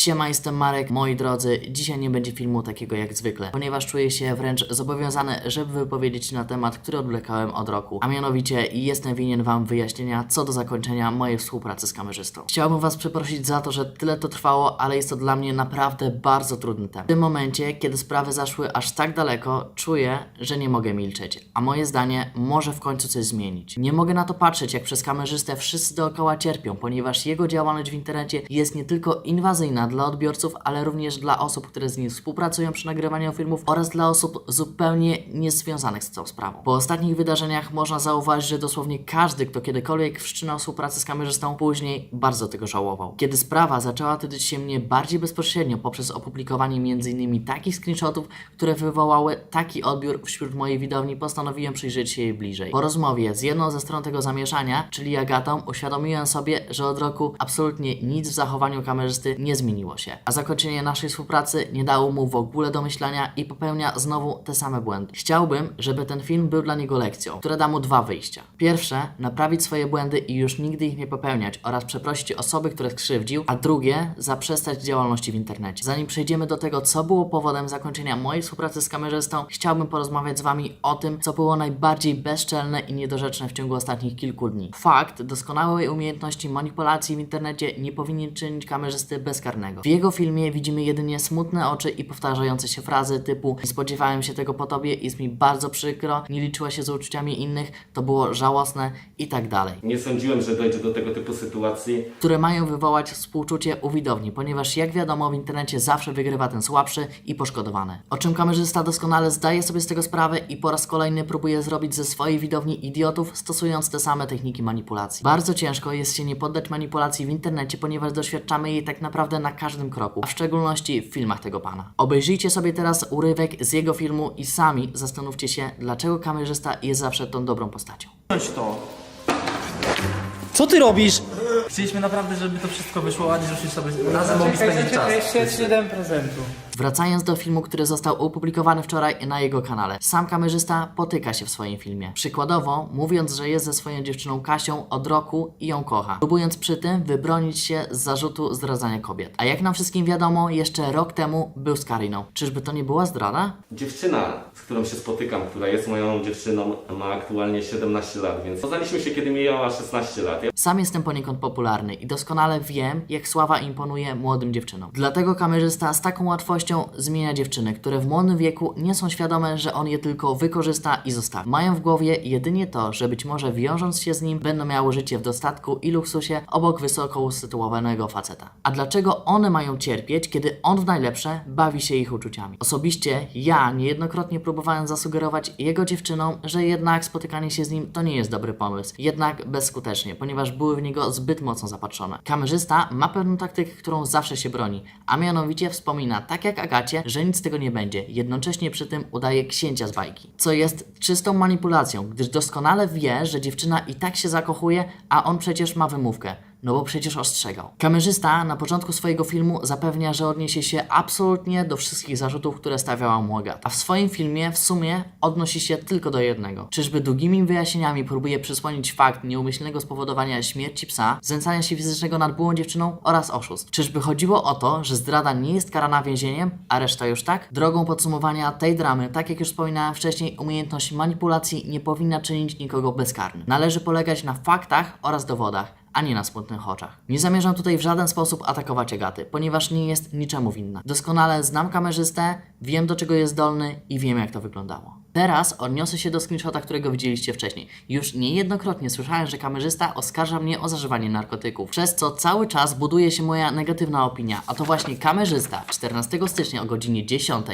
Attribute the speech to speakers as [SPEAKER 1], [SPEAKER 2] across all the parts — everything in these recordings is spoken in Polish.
[SPEAKER 1] Siema, jestem Marek. Moi drodzy, dzisiaj nie będzie filmu takiego jak zwykle, ponieważ czuję się wręcz zobowiązany, żeby wypowiedzieć na temat, który odwlekałem od roku. A mianowicie jestem winien Wam wyjaśnienia co do zakończenia mojej współpracy z kamerzystą. Chciałbym Was przeprosić za to, że tyle to trwało, ale jest to dla mnie naprawdę bardzo trudny temat. W tym momencie, kiedy sprawy zaszły aż tak daleko, czuję, że nie mogę milczeć, a moje zdanie może w końcu coś zmienić. Nie mogę na to patrzeć, jak przez kamerzystę wszyscy dookoła cierpią, ponieważ jego działalność w internecie jest nie tylko inwazyjna dla odbiorców, ale również dla osób, które z nim współpracują przy nagrywaniu filmów oraz dla osób zupełnie niezwiązanych z tą sprawą. Po ostatnich wydarzeniach można zauważyć, że dosłownie każdy, kto kiedykolwiek wszczynał współpracę z kamerzystą, później bardzo tego żałował. Kiedy sprawa zaczęła tyczyć się mnie bardziej bezpośrednio poprzez opublikowanie m.in. takich screenshotów, które wywołały taki odbiór wśród mojej widowni, postanowiłem przyjrzeć się jej bliżej. Po rozmowie z jedną ze stron tego zamieszania, czyli Agatą, uświadomiłem sobie, że od roku absolutnie nic w zachowaniu kamerzysty nie zmieniło się, a zakończenie naszej współpracy nie dało mu w ogóle do myślenia i popełnia znowu te same błędy. Chciałbym, żeby ten film był dla niego lekcją, która da mu dwa wyjścia. Pierwsze, naprawić swoje błędy i już nigdy ich nie popełniać oraz przeprosić osoby, które skrzywdził, a drugie, zaprzestać działalności w internecie. Zanim przejdziemy do tego, co było powodem zakończenia mojej współpracy z kamerzystą, chciałbym porozmawiać z Wami o tym, co było najbardziej bezczelne i niedorzeczne w ciągu ostatnich kilku dni. Fakt doskonałej umiejętności manipulacji w internecie nie powinien czynić kamerzysty bezkarnego. W jego filmie widzimy jedynie smutne oczy i powtarzające się frazy typu nie spodziewałem się tego po tobie, jest mi bardzo przykro, nie liczyła się z uczuciami innych, to było żałosne i tak dalej
[SPEAKER 2] Nie sądziłem, że dojdzie do tego typu sytuacji.
[SPEAKER 1] które mają wywołać współczucie u widowni, ponieważ jak wiadomo w internecie zawsze wygrywa ten słabszy i poszkodowany. O czym kamerzysta doskonale zdaje sobie z tego sprawę i po raz kolejny próbuje zrobić ze swojej widowni idiotów, stosując te same techniki manipulacji. Bardzo ciężko jest się nie poddać manipulacji w internecie, ponieważ doświadczamy jej tak naprawdę na każdym kroku, a w szczególności w filmach tego pana. Obejrzyjcie sobie teraz urywek z jego filmu i sami zastanówcie się, dlaczego kamerzysta jest zawsze tą dobrą postacią.
[SPEAKER 3] Wziąć to.
[SPEAKER 4] Co ty robisz?
[SPEAKER 3] Chcieliśmy naprawdę, żeby to wszystko wyszło ładnie, żebyśmy sobie razem mogli spędzić czas.
[SPEAKER 5] jeszcze 7 prezentu.
[SPEAKER 1] Wracając do filmu, który został opublikowany wczoraj na jego kanale. Sam kamerzysta potyka się w swoim filmie. Przykładowo, mówiąc, że jest ze swoją dziewczyną Kasią od roku i ją kocha, próbując przy tym wybronić się z zarzutu zdradzania kobiet. A jak nam wszystkim wiadomo, jeszcze rok temu był z Kariną. Czyżby to nie była zdrada?
[SPEAKER 2] Dziewczyna, z którą się spotykam, która jest moją dziewczyną, ma aktualnie 17 lat, więc poznaliśmy się, kiedy miała 16 lat. Ja
[SPEAKER 1] Sam jestem poniekąd popularny i doskonale wiem, jak sława imponuje młodym dziewczynom. Dlatego kamerzysta z taką łatwością zmienia dziewczyny, które w młodym wieku nie są świadome, że on je tylko wykorzysta i zostawi. Mają w głowie jedynie to, że być może wiążąc się z nim, będą miały życie w dostatku i luksusie obok wysoko usytuowanego faceta. A dlaczego one mają cierpieć, kiedy on w najlepsze bawi się ich uczuciami? Osobiście ja niejednokrotnie próbowałem zasugerować jego dziewczynom, że jednak spotykanie się z nim to nie jest dobry pomysł. Jednak bezskutecznie, ponieważ były w niego zbyt mocno zapatrzone. Kamerzysta ma pewną taktykę, którą zawsze się broni, a mianowicie wspomina, tak jak Agacie, że nic z tego nie będzie. Jednocześnie przy tym udaje księcia z bajki. Co jest czystą manipulacją, gdyż doskonale wie, że dziewczyna i tak się zakochuje, a on przecież ma wymówkę. No bo przecież ostrzegał. Kamerzysta na początku swojego filmu zapewnia, że odniesie się absolutnie do wszystkich zarzutów, które stawiała mu Agata. A w swoim filmie w sumie odnosi się tylko do jednego. Czyżby długimi wyjaśnieniami próbuje przysłonić fakt nieumyślnego spowodowania śmierci psa, znęcania się fizycznego nad byłą dziewczyną oraz oszustw? Czyżby chodziło o to, że zdrada nie jest karana więzieniem, a reszta już tak? Drogą podsumowania tej dramy, tak jak już wspominałem wcześniej, umiejętność manipulacji nie powinna czynić nikogo bezkarnym. Należy polegać na faktach oraz dowodach a nie na smutnych oczach. Nie zamierzam tutaj w żaden sposób atakować Agaty, ponieważ nie jest niczemu winna. Doskonale znam kamerzystę, wiem do czego jest zdolny i wiem jak to wyglądało. Teraz odniosę się do screenshota, którego widzieliście wcześniej. Już niejednokrotnie słyszałem, że kamerzysta oskarża mnie o zażywanie narkotyków, przez co cały czas buduje się moja negatywna opinia. A to właśnie kamerzysta 14 stycznia o godzinie 10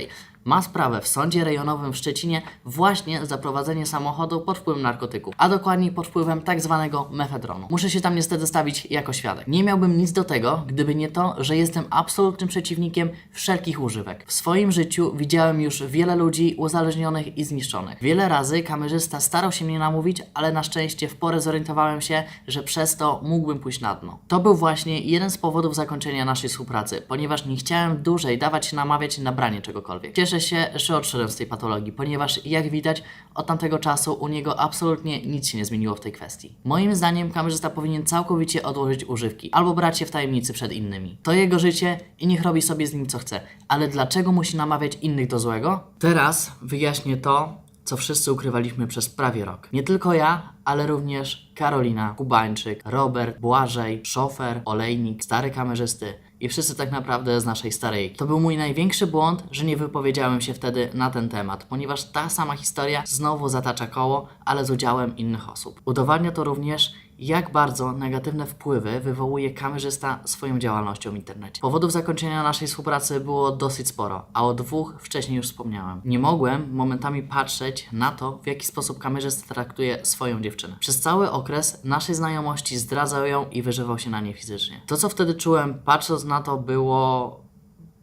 [SPEAKER 1] ma sprawę w sądzie rejonowym w Szczecinie właśnie za prowadzenie samochodu pod wpływem narkotyków, a dokładniej pod wpływem tak zwanego mefedronu. Muszę się tam niestety stawić jako świadek. Nie miałbym nic do tego, gdyby nie to, że jestem absolutnym przeciwnikiem wszelkich używek. W swoim życiu widziałem już wiele ludzi uzależnionych i zniszczonych. Wiele razy kamerzysta starał się mnie namówić, ale na szczęście w porę zorientowałem się, że przez to mógłbym pójść na dno. To był właśnie jeden z powodów zakończenia naszej współpracy, ponieważ nie chciałem dłużej dawać się namawiać na branie czegokolwiek. Cieszę się, że odszedłem z tej patologii, ponieważ jak widać, od tamtego czasu u niego absolutnie nic się nie zmieniło w tej kwestii. Moim zdaniem kamerzysta powinien całkowicie odłożyć używki albo brać je w tajemnicy przed innymi. To jego życie i niech robi sobie z nim co chce, ale dlaczego musi namawiać innych do złego? Teraz wyjaśnię to, co wszyscy ukrywaliśmy przez prawie rok. Nie tylko ja, ale również Karolina, Kubańczyk, Robert, Błażej, szofer, olejnik, stary kamerzysty i wszyscy tak naprawdę z naszej starej. To był mój największy błąd, że nie wypowiedziałem się wtedy na ten temat, ponieważ ta sama historia znowu zatacza koło, ale z udziałem innych osób. Udowadnia to również, jak bardzo negatywne wpływy wywołuje kamerzysta swoją działalnością w internecie. Powodów zakończenia naszej współpracy było dosyć sporo, a o dwóch wcześniej już wspomniałem. Nie mogłem momentami patrzeć na to, w jaki sposób kamerzysta traktuje swoją dziewczynę. Przez cały okres naszej znajomości zdradzał ją i wyżywał się na nie fizycznie. To, co wtedy czułem, patrząc na to, było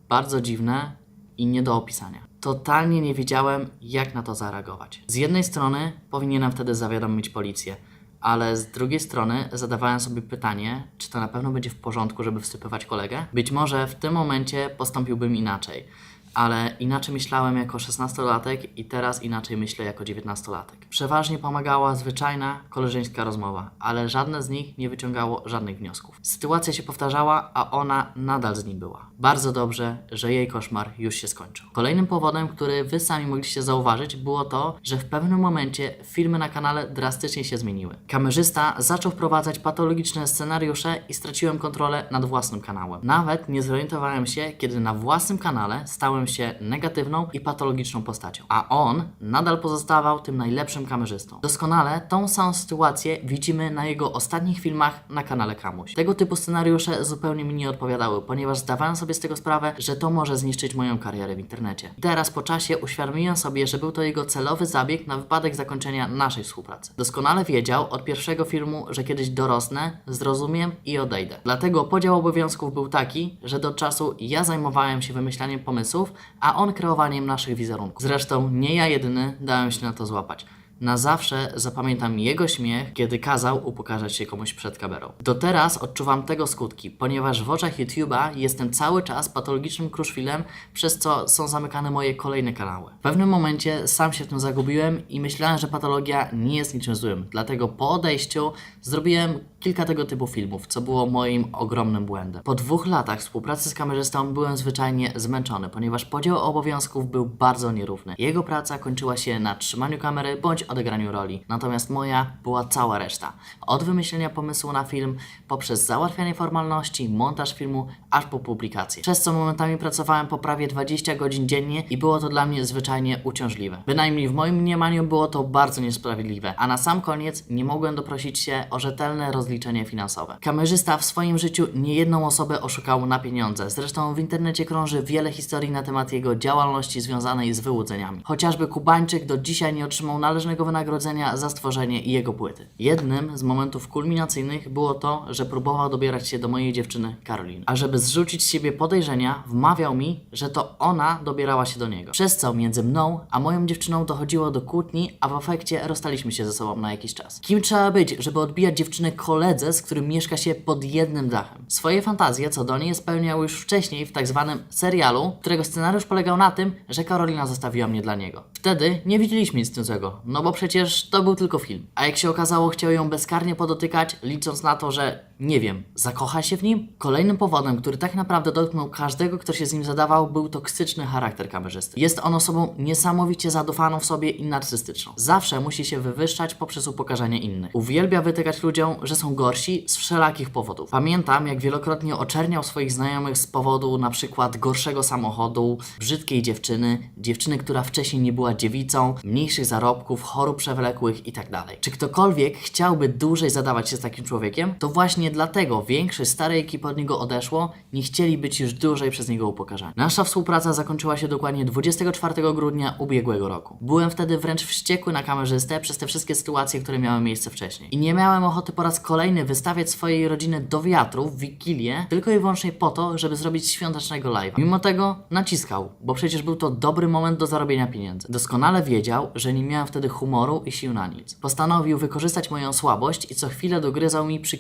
[SPEAKER 1] bardzo dziwne i nie do opisania. Totalnie nie wiedziałem, jak na to zareagować. Z jednej strony powinienem wtedy zawiadomić policję, ale z drugiej strony zadawałem sobie pytanie, czy to na pewno będzie w porządku, żeby wsypywać kolegę. Być może w tym momencie postąpiłbym inaczej, ale inaczej myślałem jako 16-latek i teraz inaczej myślę jako 19-latek. Przeważnie pomagała zwyczajna, koleżeńska rozmowa, ale żadne z nich nie wyciągało żadnych wniosków. Sytuacja się powtarzała, a ona nadal z nim była. Bardzo dobrze, że jej koszmar już się skończył. Kolejnym powodem, który wy sami mogliście zauważyć, było to, że w pewnym momencie filmy na kanale drastycznie się zmieniły. Kamerzysta zaczął wprowadzać patologiczne scenariusze i straciłem kontrolę nad własnym kanałem. Nawet nie zorientowałem się, kiedy na własnym kanale stałem się negatywną i patologiczną postacią, a on nadal pozostawał tym najlepszym kamerzystą. Doskonale tą samą sytuację widzimy na jego ostatnich filmach na kanale Kamuś. Tego typu scenariusze zupełnie mi nie odpowiadały, ponieważ zdawałem sobie z tego sprawę, że to może zniszczyć moją karierę w internecie. Teraz po czasie uświadomiłem sobie, że był to jego celowy zabieg na wypadek zakończenia naszej współpracy. Doskonale wiedział od pierwszego filmu, że kiedyś dorosnę, zrozumiem i odejdę. Dlatego podział obowiązków był taki, że do czasu ja zajmowałem się wymyślaniem pomysłów, a on kreowaniem naszych wizerunków. Zresztą nie ja jedyny dałem się na to złapać. Na zawsze zapamiętam jego śmiech, kiedy kazał upokarzać się komuś przed kamerą. Do teraz odczuwam tego skutki, ponieważ w oczach YouTube'a jestem cały czas patologicznym kruszwilem, przez co są zamykane moje kolejne kanały. W pewnym momencie sam się w tym zagubiłem i myślałem, że patologia nie jest niczym złym. Dlatego po odejściu zrobiłem kilka tego typu filmów, co było moim ogromnym błędem. Po dwóch latach współpracy z kamerzystą byłem zwyczajnie zmęczony, ponieważ podział obowiązków był bardzo nierówny. Jego praca kończyła się na trzymaniu kamery bądź odegraniu roli, natomiast moja była cała reszta. Od wymyślenia pomysłu na film, poprzez załatwianie formalności, montaż filmu, aż po publikację. Przez co momentami pracowałem po prawie 20 godzin dziennie i było to dla mnie zwyczajnie uciążliwe. Bynajmniej w moim mniemaniu było to bardzo niesprawiedliwe, a na sam koniec nie mogłem doprosić się o rzetelne rozliczenie finansowe. Kamerzysta w swoim życiu niejedną osobę oszukał na pieniądze. Zresztą w internecie krąży wiele historii na temat jego działalności związanej z wyłudzeniami. Chociażby Kubańczyk do dzisiaj nie otrzymał należnego wynagrodzenia za stworzenie jego płyty. Jednym z momentów kulminacyjnych było to, że próbował dobierać się do mojej dziewczyny Karoliny. A żeby zrzucić z siebie podejrzenia, wmawiał mi, że to ona dobierała się do niego. Przez co między mną a moją dziewczyną dochodziło do kłótni, a w efekcie rozstaliśmy się ze sobą na jakiś czas. Kim trzeba być, żeby odbijać dziewczynę koledze, z którym mieszka się pod jednym dachem? Swoje fantazje co do niej spełniał już wcześniej w tak zwanym serialu, którego scenariusz polegał na tym, że Karolina zostawiła mnie dla niego. Wtedy nie widzieliśmy nic złego, no bo przecież to był tylko film. A jak się okazało, chciał ją bezkarnie podotykać, licząc na to, że nie wiem, zakocha się w nim? Kolejnym powodem, który tak naprawdę dotknął każdego, kto się z nim zadawał, był toksyczny charakter kamerzysty. Jest on osobą niesamowicie zadufaną w sobie i narcystyczną. Zawsze musi się wywyższać poprzez upokarzanie innych. Uwielbia wytykać ludziom, że są gorsi z wszelakich powodów. Pamiętam, jak wielokrotnie oczerniał swoich znajomych z powodu na przykład gorszego samochodu, brzydkiej dziewczyny, dziewczyny, która wcześniej nie była dziewicą, mniejszych zarobków, chorób przewlekłych itd. Czy ktokolwiek chciałby dłużej zadawać się z takim człowiekiem, to właśnie dlatego większość starej ekipy od niego odeszło, nie chcieli być już dłużej przez niego upokarzani. Nasza współpraca zakończyła się dokładnie 24 grudnia ubiegłego roku. Byłem wtedy wręcz wściekły na kamerzystę przez te wszystkie sytuacje, które miały miejsce wcześniej. I nie miałem ochoty po raz kolejny wystawiać swojej rodziny do wiatru w Wigilię, tylko i wyłącznie po to, żeby zrobić świątecznego live'a. Mimo tego naciskał, bo przecież był to dobry moment do zarobienia pieniędzy. Doskonale wiedział, że nie miałem wtedy humoru i sił na nic. Postanowił wykorzystać moją słabość i co chwilę dogryzał mi przy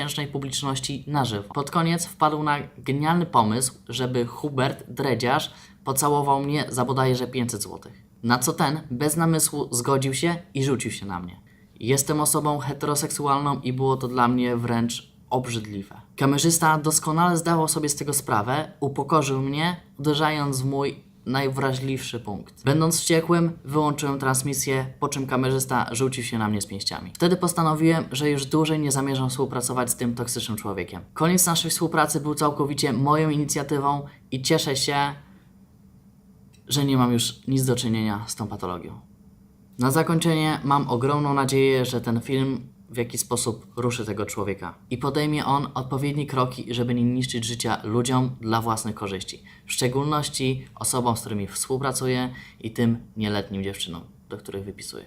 [SPEAKER 1] kilkutysięcznej publiczności na żywo. Pod koniec wpadł na genialny pomysł, żeby Hubert, dredziarz, pocałował mnie za bodajże 500 zł. Na co ten, bez namysłu, zgodził się i rzucił się na mnie. Jestem osobą heteroseksualną i było to dla mnie wręcz obrzydliwe. Kamerzysta doskonale zdawał sobie z tego sprawę, upokorzył mnie, uderzając w mój najwrażliwszy punkt. Będąc wściekłym, wyłączyłem transmisję, po czym kamerzysta rzucił się na mnie z pięściami. Wtedy postanowiłem, że już dłużej nie zamierzam współpracować z tym toksycznym człowiekiem. Koniec naszej współpracy był całkowicie moją inicjatywą i cieszę się, że nie mam już nic do czynienia z tą patologią. Na zakończenie mam ogromną nadzieję, że ten film w jakiś sposób ruszy tego człowieka i podejmie on odpowiednie kroki, żeby nie niszczyć życia ludziom dla własnych korzyści, w szczególności osobom, z którymi współpracuje i tym nieletnim dziewczynom, do których wypisuje.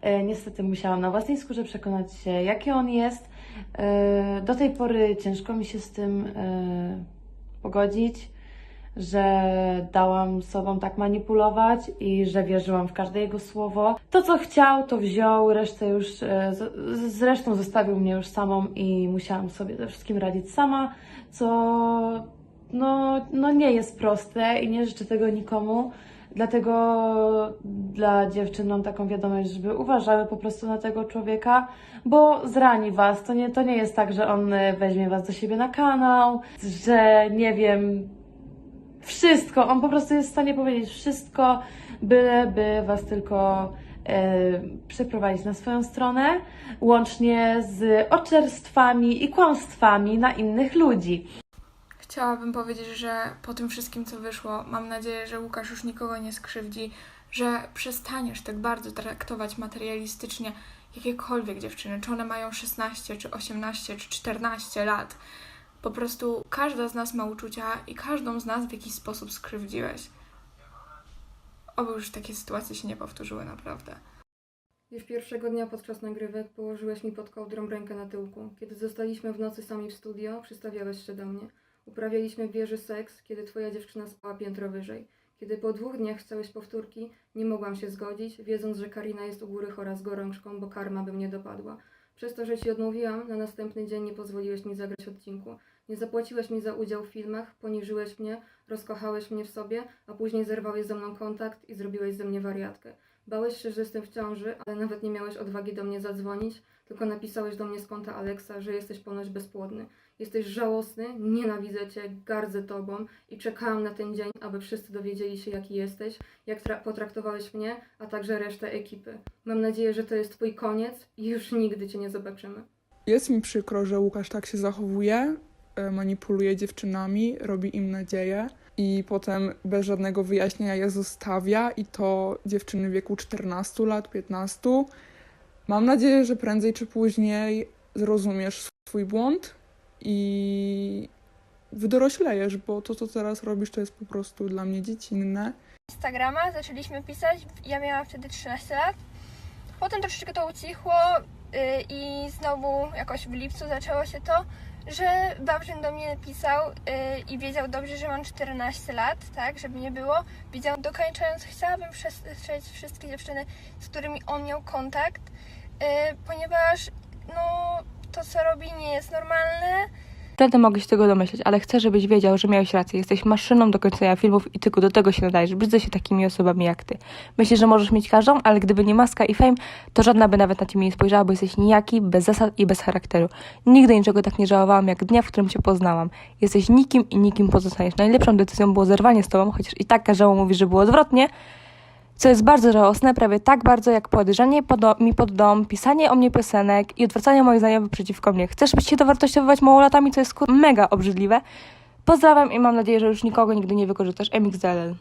[SPEAKER 5] E, Niestety musiałam na własnej skórze przekonać się, jaki on jest. E, Do tej pory ciężko mi się z tym e, pogodzić, że dałam sobą tak manipulować i że wierzyłam w każde jego słowo. To, co chciał, to wziął, resztę już, e, zresztą zostawił mnie już samą i musiałam sobie ze wszystkim radzić sama, co no, no nie jest proste i nie życzę tego nikomu. Dlatego dla dziewczyn mam taką wiadomość, żeby uważały po prostu na tego człowieka, bo zrani was. To nie, to nie jest tak, że on weźmie was do siebie na kanał, że nie wiem, wszystko. On po prostu jest w stanie powiedzieć wszystko, byleby was tylko e, przeprowadzić na swoją stronę, łącznie z oczerstwami i kłamstwami na innych ludzi.
[SPEAKER 6] Chciałabym powiedzieć, że po tym wszystkim, co wyszło, mam nadzieję, że Łukasz już nikogo nie skrzywdzi, że przestaniesz tak bardzo traktować materialistycznie jakiekolwiek dziewczyny, czy one mają 16, czy 18, czy 14 lat. Po prostu każda z nas ma uczucia i każdą z nas w jakiś sposób skrzywdziłeś. Oby już takie sytuacje się nie powtórzyły, naprawdę.
[SPEAKER 7] Już pierwszego dnia podczas nagrywek położyłeś mi pod kołdrą rękę na tyłku. Kiedy zostaliśmy w nocy sami w studio, przystawiałeś się do mnie. Uprawialiśmy w wieży seks, kiedy twoja dziewczyna spała piętro wyżej. Kiedy po dwóch dniach chciałeś powtórki, nie mogłam się zgodzić, wiedząc, że Karina jest u góry chora z gorączką, bo karma by mnie dopadła. Przez to, że ci odmówiłam, na następny dzień nie pozwoliłeś mi zagrać odcinku. Nie zapłaciłeś mi za udział w filmach, poniżyłeś mnie, rozkochałeś mnie w sobie, a później zerwałeś ze mną kontakt i zrobiłeś ze mnie wariatkę. Bałeś się, że jestem w ciąży, ale nawet nie miałeś odwagi do mnie zadzwonić, tylko napisałeś do mnie z konta Alexa, że jesteś ponoć bezpłodny. Jesteś żałosny, nienawidzę cię, gardzę tobą i czekałam na ten dzień, aby wszyscy dowiedzieli się, jaki jesteś, jak tra- potraktowałeś mnie, a także resztę ekipy. Mam nadzieję, że to jest twój koniec i już nigdy cię nie zobaczymy.
[SPEAKER 8] Jest mi przykro, że Łukasz tak się zachowuje, manipuluje dziewczynami, robi im nadzieję i potem bez żadnego wyjaśnienia je zostawia i to dziewczyny w wieku 14 lat, 15. Mam nadzieję, że prędzej czy później zrozumiesz swój błąd i wydoroślejesz, bo to, co teraz robisz, to jest po prostu dla mnie dziecinne.
[SPEAKER 9] Instagrama zaczęliśmy pisać. Ja miałam wtedy 13 lat. Potem troszeczkę to ucichło i znowu jakoś w lipcu zaczęło się to, że Wawrzyn do mnie pisał yy, i wiedział dobrze, że mam 14 lat, tak, żeby nie było. Wiedział, dokończając, chciałabym przestrzec wszystkie dziewczyny, z którymi on miał kontakt, yy, ponieważ no, to, co robi, nie jest normalne.
[SPEAKER 10] Wtedy mogę się tego domyśleć, ale chcę, żebyś wiedział, że miałeś rację. Jesteś maszyną do kończenia filmów i tylko do tego się nadajesz. Brzydzę się takimi osobami jak ty. Myślę, że możesz mieć każdą, ale gdyby nie maska i fame, to żadna by nawet na ciebie nie spojrzała, bo jesteś nijaki, bez zasad i bez charakteru. Nigdy niczego tak nie żałowałam, jak dnia, w którym cię poznałam. Jesteś nikim i nikim pozostaniesz. Najlepszą decyzją było zerwanie z tobą, chociaż i tak każdemu mówi, że było odwrotnie, co jest bardzo żałosne, prawie tak bardzo jak podejrzanie podo- mi pod dom, pisanie o mnie piosenek i odwracanie moich znajomych przeciwko mnie. Chcesz się dowartościowywać małolatami, co jest kur- mega obrzydliwe. Pozdrawiam i mam nadzieję, że już nikogo nigdy nie wykorzystasz. MXDLL.